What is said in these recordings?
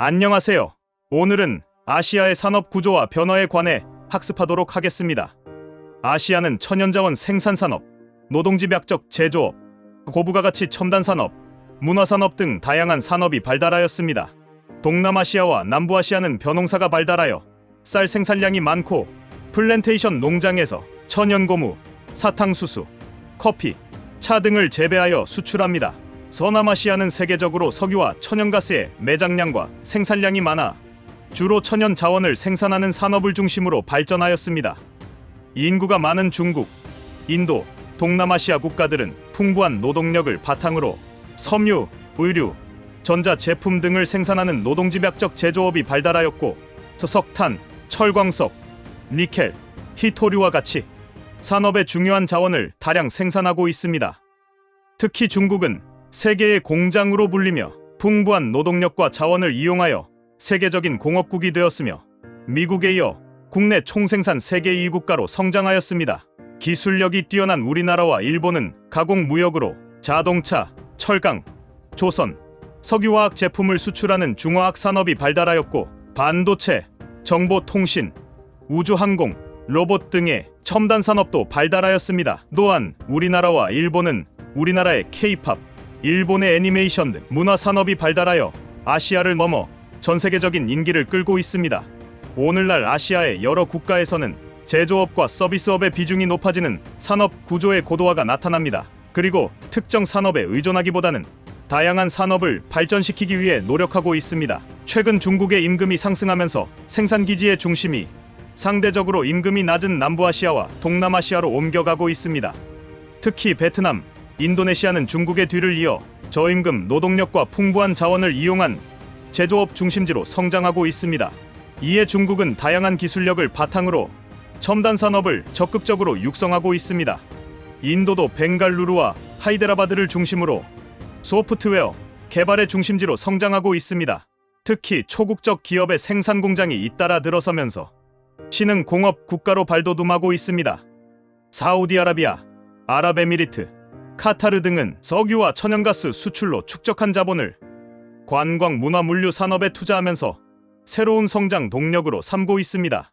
안녕하세요. 오늘은 아시아의 산업 구조와 변화에 관해 학습하도록 하겠습니다. 아시아는 천연자원 생산산업, 노동집약적 제조업, 고부가가치 첨단산업, 문화산업 등 다양한 산업이 발달하였습니다. 동남아시아와 남부아시아는 벼농사가 발달하여 쌀 생산량이 많고 플랜테이션 농장에서 천연고무, 사탕수수, 커피, 차 등을 재배하여 수출합니다. 서남아시아는 세계적으로 석유와 천연가스의 매장량과 생산량이 많아 주로 천연 자원을 생산하는 산업을 중심으로 발전하였습니다. 인구가 많은 중국, 인도, 동남아시아 국가들은 풍부한 노동력을 바탕으로 섬유, 의류, 전자 제품 등을 생산하는 노동집약적 제조업이 발달하였고 석탄, 철광석, 니켈, 히토류와 같이 산업의 중요한 자원을 다량 생산하고 있습니다. 특히 중국은 세계의 공장으로 불리며 풍부한 노동력과 자원을 이용하여 세계적인 공업국이 되었으며 미국에 이어 국내 총생산 세계 2국가로 성장하였습니다. 기술력이 뛰어난 우리나라와 일본은 가공 무역으로 자동차, 철강, 조선, 석유화학 제품을 수출하는 중화학 산업이 발달하였고 반도체, 정보통신, 우주항공, 로봇 등의 첨단 산업도 발달하였습니다. 또한 우리나라와 일본은 우리나라의 K-팝, 일본의 애니메이션 등 문화 산업이 발달하여 아시아를 넘어 전 세계적인 인기를 끌고 있습니다. 오늘날 아시아의 여러 국가에서는 제조업과 서비스업의 비중이 높아지는 산업 구조의 고도화가 나타납니다. 그리고 특정 산업에 의존하기보다는 다양한 산업을 발전시키기 위해 노력하고 있습니다. 최근 중국의 임금이 상승하면서 생산 기지의 중심이 상대적으로 임금이 낮은 남부아시아와 동남아시아로 옮겨가고 있습니다. 특히 베트남, 인도네시아는 중국의 뒤를 이어 저임금 노동력과 풍부한 자원을 이용한 제조업 중심지로 성장하고 있습니다. 이에 중국은 다양한 기술력을 바탕으로 첨단 산업을 적극적으로 육성하고 있습니다. 인도도 벵갈루루와 하이데라바드를 중심으로 소프트웨어 개발의 중심지로 성장하고 있습니다. 특히 초국적 기업의 생산 공장이 잇따라 들어서면서 신흥 공업 국가로 발돋움하고 있습니다. 사우디아라비아, 아랍에미리트, 카타르 등은 석유와 천연가스 수출로 축적한 자본을 관광 문화 물류 산업에 투자하면서 새로운 성장 동력으로 삼고 있습니다.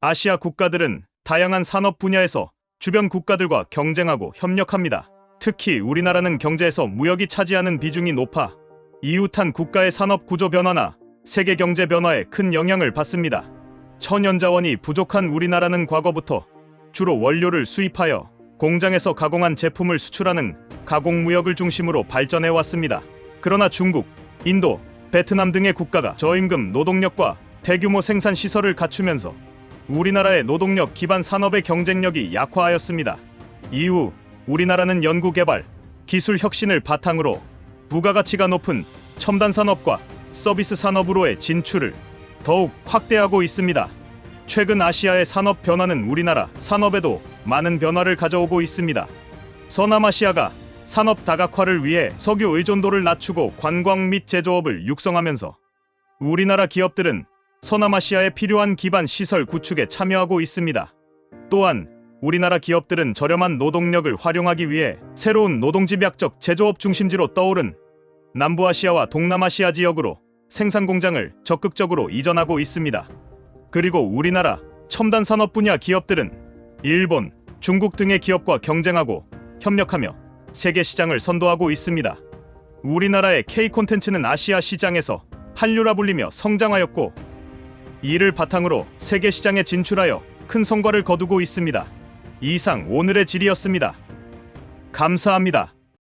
아시아 국가들은 다양한 산업 분야에서 주변 국가들과 경쟁하고 협력합니다. 특히 우리나라는 경제에서 무역이 차지하는 비중이 높아 이웃한 국가의 산업 구조 변화나 세계 경제 변화에 큰 영향을 받습니다. 천연 자원이 부족한 우리나라는 과거부터 주로 원료를 수입하여 공장에서 가공한 제품을 수출하는 가공 무역을 중심으로 발전해 왔습니다. 그러나 중국, 인도, 베트남 등의 국가가 저임금 노동력과 대규모 생산 시설을 갖추면서 우리나라의 노동력 기반 산업의 경쟁력이 약화하였습니다. 이후 우리나라는 연구 개발, 기술 혁신을 바탕으로 부가가치가 높은 첨단 산업과 서비스 산업으로의 진출을 더욱 확대하고 있습니다. 최근 아시아의 산업 변화는 우리나라 산업에도 많은 변화를 가져오고 있습니다. 서남아시아가 산업 다각화를 위해 석유 의존도를 낮추고 관광 및 제조업을 육성하면서 우리나라 기업들은 서남아시아에 필요한 기반 시설 구축에 참여하고 있습니다. 또한 우리나라 기업들은 저렴한 노동력을 활용하기 위해 새로운 노동집약적 제조업 중심지로 떠오른 남부아시아와 동남아시아 지역으로 생산 공장을 적극적으로 이전하고 있습니다. 그리고 우리나라 첨단 산업 분야 기업들은 일본, 중국 등의 기업과 경쟁하고 협력하며 세계 시장을 선도하고 있습니다. 우리나라의 K 콘텐츠는 아시아 시장에서 한류라 불리며 성장하였고 이를 바탕으로 세계 시장에 진출하여 큰 성과를 거두고 있습니다. 이상 오늘의 질이었습니다. 감사합니다.